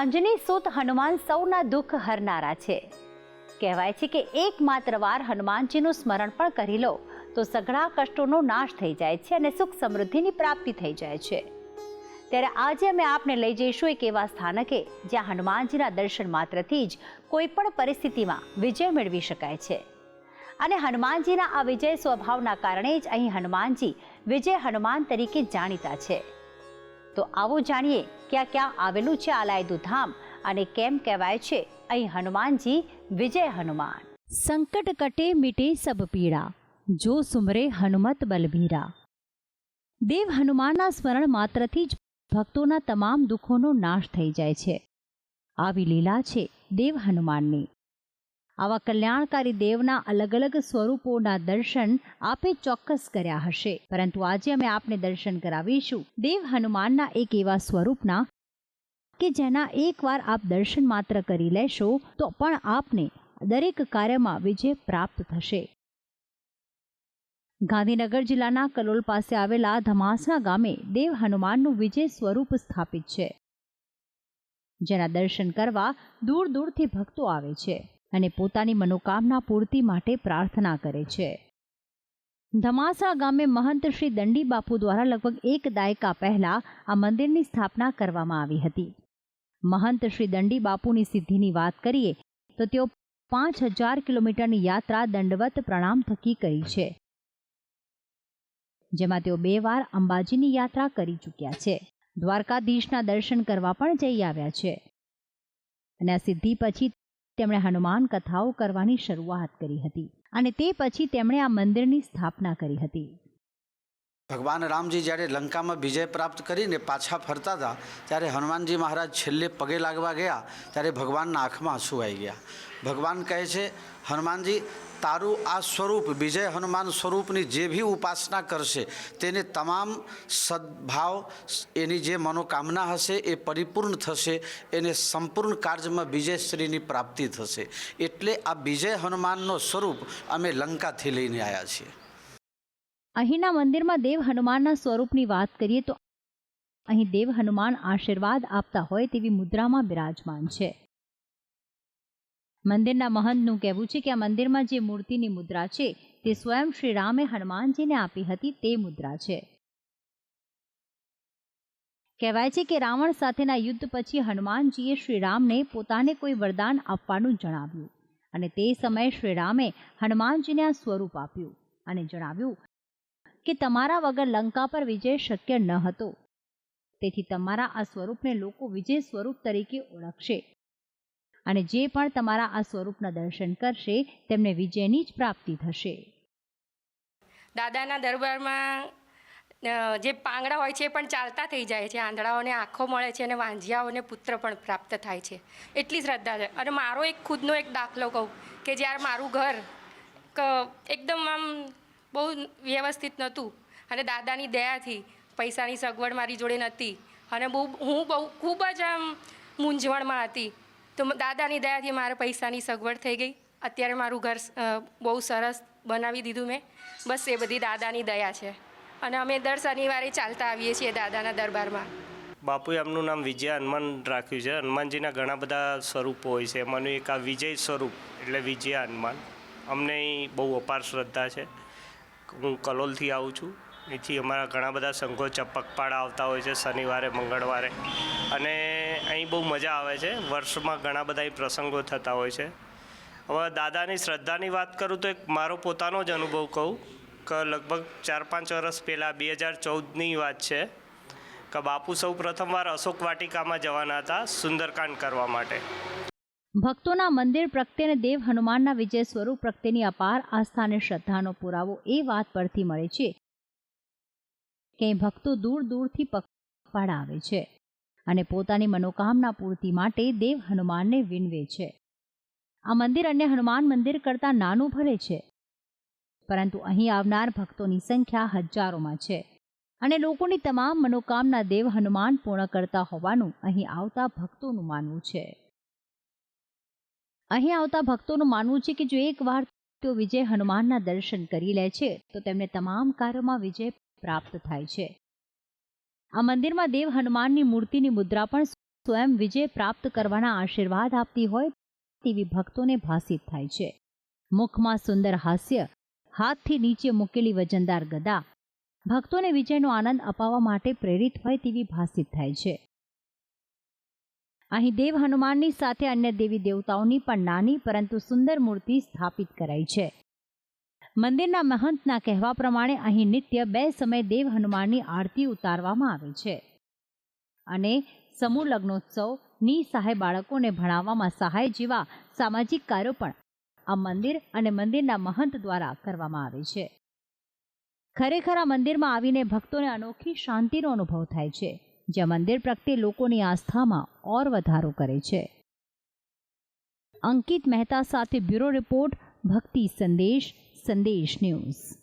અંજની સુત હનુમાન સૌના દુઃખ હરનારા છે. કહેવાય છે કે એકમાત્ર વાર હનુમાનજીનું સ્મરણ પણ કરી લો, તો સઘળા કષ્ટોનો નાશ થઈ જાય છે અને સુખ સમૃદ્ધિની પ્રાપ્તિ થઈ જાય છે. ત્યારે આજે અમે આપને લઈ જઈશું એક એવા સ્થાનકે, જ્યાં હનુમાનજીના દર્શન માત્રથી જ કોઈ પણ પરિસ્થિતિમાં વિજય મેળવી શકાય છે. અને હનુમાનજીના આ વિજય સ્વભાવના કારણે જ અહીં હનુમાનજી વિજય હનુમાન તરીકે જાણીતા છે. તો આવો જાણીએ ક્યાં ક્યાં આવેલું છે આલાયદું ધામ અને કેમ કહેવાય છે અહીં હનુમાનજી, વિજય હનુમાન. સંકટ કટે મીટે સબ પીડા, જો સુમરે હનુમત બલબીરા દેવ હનુમાનના સ્મરણ માત્રથી જ ભક્તોના તમામ દુઃખોનો નાશ થઈ જાય છે. આવી લીલા છે દેવ હનુમાનની. આવા કલ્યાણકારી દેવના અલગ અલગ સ્વરૂપોના દર્શન આપે ચોક્કસ કર્યા હશે. પરંતુ આજે અમે આપને દર્શન કરાવીશું. દેવ હનુમાનના એક એવા સ્વરૂપના કે જેના એકવાર આપ દર્શન માત્ર કરી લેશો, તો પણ આપને દરેક કાર્યમાં વિજય પ્રાપ્ત થશે. ગાંધીનગર જિલ્લાના કલોલ પાસે આવેલા ધમાસણા ગામે દેવ હનુમાનનું વિજય સ્વરૂપ સ્થાપિત છે, જેના દર્શન કરવા દૂર દૂરથી ભક્તો આવે છે. અને પોતાની મનોકામના પૂર્તિ માટે પ્રાર્થના કરે છે. ધમાસા ગામે મહંત શ્રી દંડી બાપુ દ્વારા લગભગ એક દાયકા પહેલા આ મંદિરની સ્થાપના કરવામાં આવી હતી. મહંત શ્રી દંડી બાપુની સિદ્ધિની વાત કરીએ તો તેઓ પાંચ હજાર કિલોમીટરની યાત્રા દંડવત પ્રણામ થકી કરી છે. જેમાં તેઓ બે વાર અંબાજીની યાત્રા કરી ચૂક્યા છે. દ્વારકાધીશના દર્શન કરવા પણ જઈ આવ્યા છે. અને આ સિદ્ધિ પછી તેમણે હનુમાન કથાઓ કરવાની શરૂઆત કરી હતી અને તે પછી તેમણે આ મંદિરની સ્થાપના કરી હતી. ભગવાન રામજી જ્યારે લંકામાં વિજય પ્રાપ્ત કરીને પાછા ફરતા હતા, ત્યારે હનુમાનજી મહારાજ છેલ્લે પગે લાગવા ગયા, ત્યારે ભગવાનના આંખમાં આંસુ આવી ગયા. ભગવાન કહે છે, હનુમાનજી, તારું આ સ્વરૂપ, વિજય હનુમાન સ્વરૂપની જે બી ઉપાસના કરશે, તેને તમામ સદભાવ, એની જે મનોકામના હશે, એ પરિપૂર્ણ થશે, એને સંપૂર્ણ કાર્યમાં વિજયશ્રીની પ્રાપ્તિ થશે. એટલે આ વિજય હનુમાનનો સ્વરૂપ અમે લંકાથી લઈને આવ્યા છીએ. અહીંના મંદિરમાં દેવ હનુમાનના સ્વરૂપની વાત કરીએ તો અહીં દેવ હનુમાન આશીર્વાદ આપતા હોય તેવી મુદ્રામાં બિરાજમાન છે. મંદિરના મહંતનું કહેવું છે કે આ મંદિરમાં જે મૂર્તિની મુદ્રા છે, તે સ્વયં શ્રી રામે હનુમાનજીને આપી હતી તે મુદ્રા છે. કહેવાય છે કે રાવણ સાથેના યુદ્ધ પછી હનુમાનજીએ શ્રીરામને પોતાને કોઈ વરદાન આપવાનું જણાવ્યું અને તે સમયે શ્રીરામે હનુમાનજીને આ સ્વરૂપ આપ્યું અને જણાવ્યું કે તમારા વગર લંકા પર વિજય શક્ય ન હતો. તેથી તમારા આ સ્વરૂપને લોકો વિજય સ્વરૂપ તરીકે ઓળખશે. અને જે પણ તમારા આ સ્વરૂપના દર્શન કરશે, તેમને વિજયની જ પ્રાપ્તિ થશે. દાદાના દરબારમાં જે પાંગડા હોય છે એ પણ ચાલતા થઈ જાય છે. આંધળાઓને આંખો મળે છે અને વાંઝિયાઓને પુત્ર પણ પ્રાપ્ત થાય છે. એટલી શ્રદ્ધા છે. અને મારો એક ખુદનો એક દાખલો કહું કે જ્યારે મારું ઘર એકદમ આમ બહુ વ્યવસ્થિત નહોતું. અને દાદાની દયાથી પૈસાની સગવડ મારી જોડે નહોતી. અને બહુ, હું બહુ, ખૂબ જ આમ મૂંઝવણમાં હતી. તો દાદાની દયાથી મારે પૈસાની સગવડ થઈ ગઈ. અત્યારે મારું ઘર બહુ સરસ બનાવી દીધું મેં. બસ એ બધી દાદાની દયા છે. અને અમે દર શનિવારે ચાલતા આવીએ છીએ દાદાના દરબારમાં. બાપુએ એમનું નામ વિજય હનુમાન રાખ્યું છે. હનુમાનજીના ઘણા બધા સ્વરૂપો હોય છે. એમાંનું એક આ વિજય સ્વરૂપ, એટલે વિજય હનુમાન. અમને બહુ અપાર શ્રદ્ધા છે. હું કલોલથી આવું છું. એથી અમારા ઘણા બધા સંઘો છે આવતા હોય છે શનિવારે, મંગળવારે. અને અહીં બહુ મજા આવે છે. વર્ષમાં ઘણા બધા પ્રસંગો થતા હોય છે. હવે દાદાની શ્રદ્ધાની વાત કરું તો એક મારો પોતાનો જ અનુભવ કહું કે લગભગ ચાર પાંચ વર્ષ પહેલાં બે હજાર ચૌદની વાત છે કે બાપુ સૌ પ્રથમવાર અશોક વાટિકામાં જવાના હતા સુંદરકાંડ કરવા માટે. ભક્તોના મંદિર પ્રત્યે અને દેવ હનુમાનના વિજય સ્વરૂપ પ્રત્યેની અપાર આસ્થા અને શ્રદ્ધાનો પુરાવો એ વાત પરથી મળે છે કે ભક્તો દૂર દૂરથી પગપાળા આવે છે અને પોતાની મનોકામના પૂર્તિ માટે દેવ હનુમાનને વિનવે છે. આ મંદિર અન્ય હનુમાન મંદિર કરતાં નાનું ભલે છે, પરંતુ અહીં આવનાર ભક્તોની સંખ્યા હજારોમાં છે અને લોકોની તમામ મનોકામના દેવ હનુમાન પૂર્ણ કરતા હોવાનું અહીં આવતા ભક્તોનું માનવું છે. અહીં આવતા ભક્તોનું માનવું છે કે જો એકવાર તેઓ વિજય હનુમાનના દર્શન કરી લે છે, તો તેમને તમામ કાર્યોમાં વિજય પ્રાપ્ત થાય છે. આ મંદિરમાં દેવ હનુમાનની મૂર્તિની મુદ્રા પણ સ્વયં વિજય પ્રાપ્ત કરવાના આશીર્વાદ આપતી હોય તેવી ભક્તોને ભાસિત થાય છે. મુખમાં સુંદર હાસ્ય, હાથથી નીચે મૂકેલી વજનદાર ગદા, ભક્તોને વિજયનો આનંદ અપાવવા માટે પ્રેરિત હોય તેવી ભાસિત થાય છે. અહીં દેવ હનુમાનની સાથે અન્ય દેવી દેવતાઓની પણ નાની પરંતુ સુંદર મૂર્તિ સ્થાપિત કરાઈ છે. મંદિરના મહંતના કહેવા પ્રમાણે અહીં નિત્ય બે સમય દેવ હનુમાનની આરતી ઉતારવામાં આવે છે. અને સમૂહ લગ્નોત્સવ નિસહાય બાળકોને ભણાવવામાં સહાય જેવા સામાજિક કાર્યો પણ આ મંદિર અને મંદિરના મહંત દ્વારા કરવામાં આવે છે. ખરેખર આ મંદિરમાં આવીને ભક્તોને અનોખી શાંતિનો અનુભવ થાય છે. જ્યાં મંદિર પ્રત્યે લોકોની આસ્થામાં ઓર વધારો કરે છે. અંકિત મહેતા સાથે બ્યુરો રિપોર્ટ, ભક્તિ સંદેશ સંદેશ ન્યૂઝ.